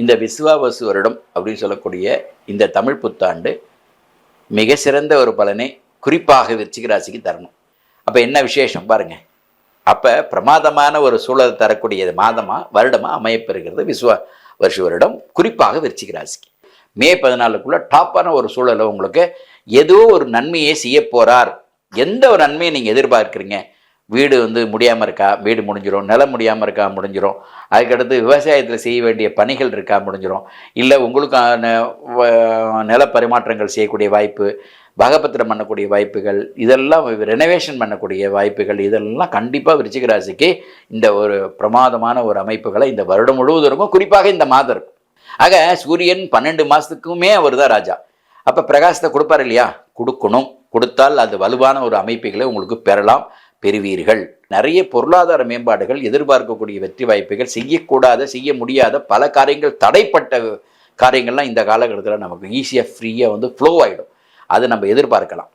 இந்த விசுவாவசு வருடம் அப்படின்னு சொல்லக்கூடிய இந்த தமிழ் புத்தாண்டு மிக சிறந்த ஒரு பலனை குறிப்பாக விருச்சிக ராசிக்கு தரணும். அப்போ என்ன விசேஷம் பாருங்கள் அப்போ பிரமாதமான ஒரு சூழல் தரக்கூடிய மாதமாக வருடமாக அமையப்பெறுகிறது விஸ்வ வருஷ வருடம் குறிப்பாக விருச்சிக ராசிக்கு. மே பதினாலுக்குள்ளே டாப்பான ஒரு சூழலை உங்களுக்கு ஏதோ ஒரு நன்மையை செய்ய போகிறார் எந்த ஒரு நன்மையை நீங்கள் எதிர்பார்க்குறீங்க? வீடு வந்து முடியாமல் இருக்கா? வீடு முடிஞ்சிடும் நிலம் முடியாமல் இருக்கா? முடிஞ்சிடும் அதுக்கடுத்து விவசாயத்தில் செய்ய வேண்டிய பணிகள் இருக்கா? முடிஞ்சிடும் இல்லை உங்களுக்கான வ- நில பரிமாற்றங்கள் செய்யக்கூடிய வாய்ப்பு பகபத்திரம் பண்ணக்கூடிய வாய்ப்புகள் இதெல்லாம் ரெனோவேஷன் பண்ணக்கூடிய வாய்ப்புகள் இதெல்லாம் கண்டிப்பாக விருச்சிக ராசிக்கு இந்த ஒரு பிரமாதமான ஒரு அமைப்புகளை இந்த வருடம் முழுவதும் இருக்கும் குறிப்பாக இந்த மாதம் இருக்கும். ஆக சூரியன் பன்னெண்டு மாதத்துக்குமே அவர் தான் ராஜா. அப்போ பிரகாசத்தை கொடுப்பார் இல்லையா? கொடுக்கணும். கொடுத்தால் அது வலுவான ஒரு அமைப்புகளை உங்களுக்கு பெறலாம். பெறுவீர்கள். நிறைய பொருளாதார மேம்பாடுகள் எதிர்பார்க்கக்கூடிய வெற்றி வாய்ப்புகள் செய்யக்கூடாத செய்ய முடியாத பல காரியங்கள் தடைப்பட்ட காரியங்கள்லாம் இந்த காலகட்டத்தில் நமக்கு ஈஸியாக ஃப்ரீயாக வந்து ஃப்ளோ ஆகிடும் அது நம்ம எதிர்பார்க்கலாம்.